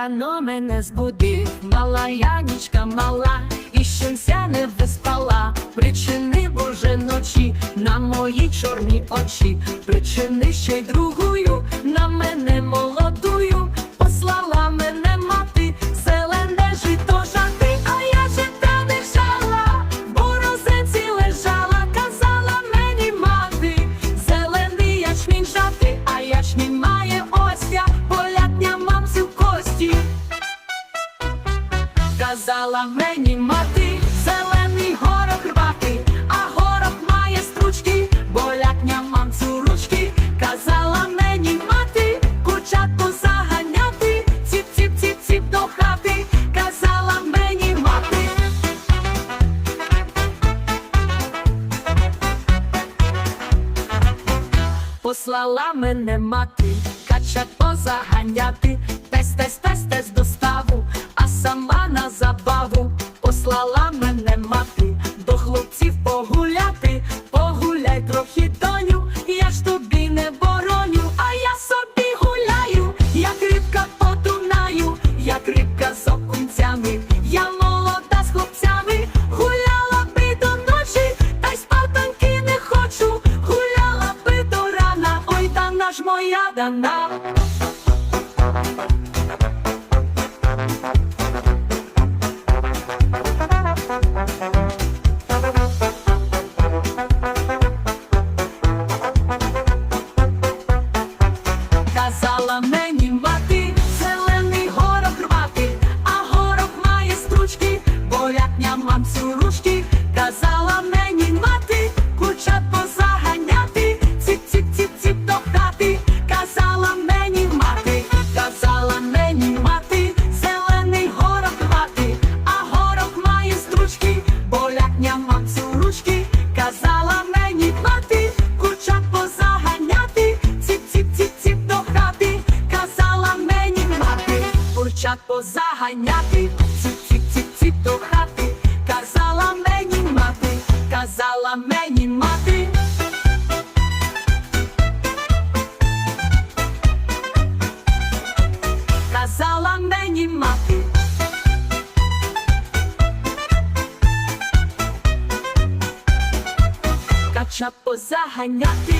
рано мене збудив, мала янічка мала, і щенця не виспала. Причини боже ночі на мої чорні очі, причини ще й другою, на мене Казала мені мати, зелений горох рвати, а горох має стручки, болятня мамцю ручки. Казала мені мати, курчатку заганяти, ціп, ціп, ціп, ціп до хати. Казала мені мати. Послала мене мати, качат позаганяти, тесь, тесь, тесь, тесь до ж моя дана. Курчат позаганяти, ціп до хати. Казала мені мати, казала мені мати. Казала мені мати. Кача позаганяти,